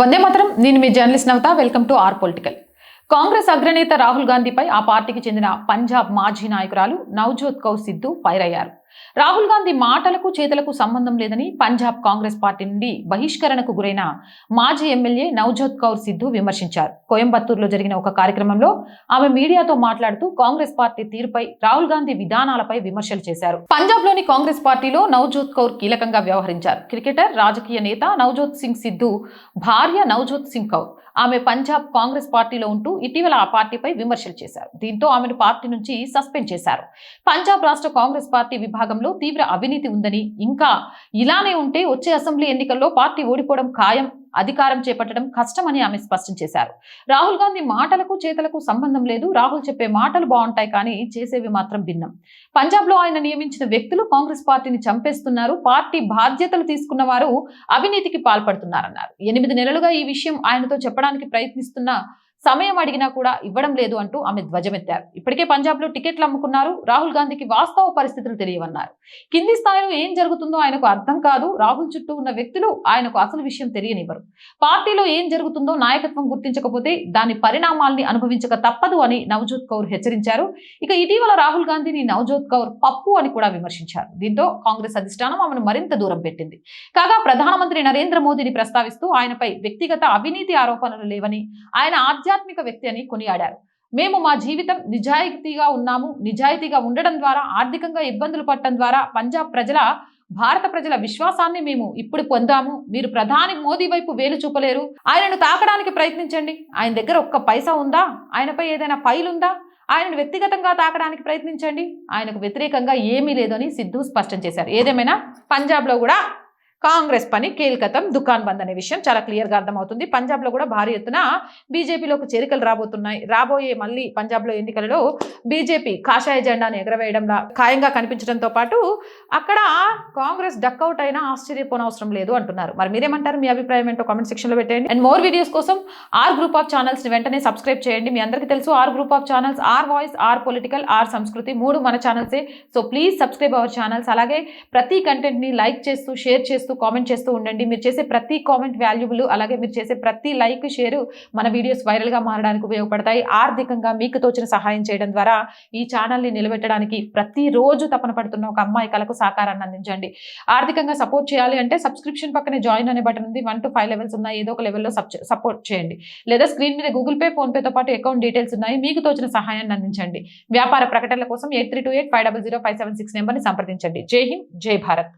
వందే మాత్రం నేను మీ journalist Navatha welcome to R political. Congress అగ్రనేత రాహుల్ గాంధీపై ఆ పార్టీకి చెందిన పంజాబ్ మాజీ నాయకురాలు నవజోత్ కౌర్ సిద్ధు ఫైర్ అయ్యారు. రాహుల్ గాంధీ మాటలకు చేతలకు సంబంధం లేదని పంజాబ్ కాంగ్రెస్ పార్టీ నుండి బహిష్కరణకు గురైన మాజీ ఎమ్మెల్యే నవజోత్ కౌర్ సిద్ధు విమర్శించారు. కోయంబత్తూరులో జరిగిన ఒక కార్యక్రమంలో ఆమె మీడియాతో మాట్లాడుతూ కాంగ్రెస్ పార్టీ తీరుపై రాహుల్ గాంధీ విధానాలపై విమర్శలు చేశారు. పంజాబ్లోని కాంగ్రెస్ పార్టీలో నవజోత్ కౌర్ కీలకంగా వ్యవహరించారు. క్రికెటర్ రాజకీయ నేత నవజోత్ సింగ్ సిద్ధు భార్య నవజోత్ సింగ్ కౌర్ ఆమె పంజాబ్ కాంగ్రెస్ పార్టీలో ఉంటూ ఇటీవల ఆ పార్టీపై విమర్శలు చేశారు. దీంతో ఆమెను పార్టీ నుంచి సస్పెండ్ చేశారు. పంజాబ్ రాష్ట్ర కాంగ్రెస్ పార్టీ విభాగం విభాగంలో తీవ్ర అవినీతి ఉందని ఇంకా ఇలానే ఉంటే వచ్చే అసెంబ్లీ ఎన్నికల్లో పార్టీ ఓడిపోవడం ఖాయం అధికారం చేపట్టడం కష్టమని ఆమె స్పష్టం చేశారు. రాహుల్ గాంధీ మాటలకు చేతలకు సంబంధం లేదు రాహుల్ చెప్పే మాటలు బాగుంటాయి కానీ చేసేవి మాత్రం భిన్నం. పంజాబ్లో ఆయన నియమించిన వ్యక్తులు కాంగ్రెస్ పార్టీని చంపేస్తున్నారు పార్టీ బాధ్యతలు తీసుకున్న వారు అవినీతికి పాల్పడుతున్నారన్నారు. ఎనిమిది నెలలుగా ఈ విషయం ఆయనతో చెప్పడానికి ప్రయత్నిస్తున్న సమయం అడిగినా కూడా ఇవ్వడం లేదు అంటూ ఆమె ధ్వజమెత్తారు. ఇప్పటికే పంజాబ్లో టికెట్లు అమ్ముకున్నారు. రాహుల్ గాంధీకి వాస్తవ పరిస్థితులు తెలియవన్నారు. కింది స్థాయిలో ఏం జరుగుతుందో ఆయనకు అర్థం కాదు. రాహుల్ చుట్టూ ఉన్న వ్యక్తులు ఆయనకు అసలు విషయం తెలియనివ్వరు. పార్టీలో ఏం జరుగుతుందో నాయకత్వం గుర్తించకపోతే దాని పరిణామాల్ని అనుభవించక తప్పదు అని నవజోత్ కౌర్ హెచ్చరించారు. ఇక ఇటీవల రాహుల్ గాంధీని నవజోత్ కౌర్ పప్పు అని కూడా విమర్శించారు. దీంతో కాంగ్రెస్ అధిష్టానం ఆమెను మరింత దూరం పెట్టింది. కాగా ప్రధానమంత్రి నరేంద్ర మోదీని ప్రస్తావిస్తూ ఆయనపై వ్యక్తిగత అవినీతి ఆరోపణలు లేవని ఆయన ఆధ్యాత్మిక వ్యక్తి అని కొనియాడారు. మేము మా జీవితం నిజాయితీగా ఉన్నాము. నిజాయితీగా ఉండడం ద్వారా ఆర్థికంగా ఇబ్బందులు పడటం ద్వారా పంజాబ్ ప్రజల భారత ప్రజల విశ్వాసాన్ని మేము ఇప్పుడు పొందాము. మీరు ప్రధాని మోదీ వైపు వేలు చూపలేరు. ఆయనను తాకడానికి ప్రయత్నించండి. ఆయన దగ్గర ఒక్క పైసా ఉందా? ఆయనపై ఏదైనా ఫైల్ ఉందా? ఆయనను వ్యక్తిగతంగా తాకడానికి ప్రయత్నించండి. ఆయనకు వ్యతిరేకంగా ఏమీ లేదని సిద్ధు స్పష్టం చేశారు. ఏదేమైనా? పంజాబ్లో కూడా కాంగ్రెస్ పని కీలకతం దుకాన్ బంద్ అనే విషయం చాలా క్లియర్గా అర్థమవుతుంది. పంజాబ్లో కూడా భారీ ఎత్తున బీజేపీలోకి చేరికలు రాబోతున్నాయి. రాబోయే మళ్ళీ పంజాబ్లో ఎన్నికలలో బీజేపీ కాషాయ జెండాను ఎగరవేయడంలా ఖాయంగా కనిపించడంతో పాటు అక్కడ కాంగ్రెస్ డక్అవుట్ అయినా ఆశ్చర్యపోనవసరం లేదు అంటున్నారు. మరి మీరేమంటారు? మీ అభిప్రాయం ఏంటో కామెంట్ సెక్షన్లో పెట్టండి అండ్ మోర్ వీడియోస్ కోసం ఆర్ గ్రూప్ ఆఫ్ ఛానల్స్ని వెంటనే సబ్స్క్రైబ్ చేయండి. మీ అందరికీ తెలుసు R group of channels R voice R political R Sanskriti మూడు మన ఛానల్సే. So please subscribe our channels. అలాగే ప్రతి కంటెంట్ని లైక్ చేస్తూ షేర్ చేస్తూ చేస్తూ కామెంట్ చేస్తూ ఉండండి. మీరు చేసే ప్రతి కామెంట్ వాల్యుబుల్ అలాగే మీరు చేసే ప్రతి లైక్ షేర్ మన వీడియోస్ వైరల్గా మారడానికి ఉపయోగపడతాయి. ఆర్థికంగా మీకు తోచిన సహాయం చేయడం ద్వారా ఈ ఛానల్ని నిలబెట్టడానికి ప్రతిరోజు తపన పడుతున్న ఒక అమ్మాయి కలకు సహకారాన్ని అందించండి. ఆర్థికంగా సపోర్ట్ చేయాలి అంటే సబ్స్క్రిప్షన్ పక్కనే జాయిన్ అనే బటన్ ఉంది. వన్ టు ఫైవ్ లెవెల్స్ ఉన్నాయి. ఏదో ఒక లెవెల్లో సపోర్ట్ చేయండి. లేదా స్క్రీన్ మీద గూగుల్ పే ఫోన్పేతో పాటు అకౌంట్ డీటెయిల్స్ ఉన్నాయి. మీకు తోచిన సహాయాన్ని అందించండి. వ్యాపార ప్రకటనల కోసం eight three two eight five double zero five seven six నెంబర్ని సంప్రదించండి. జై హింద్ జై భారత్.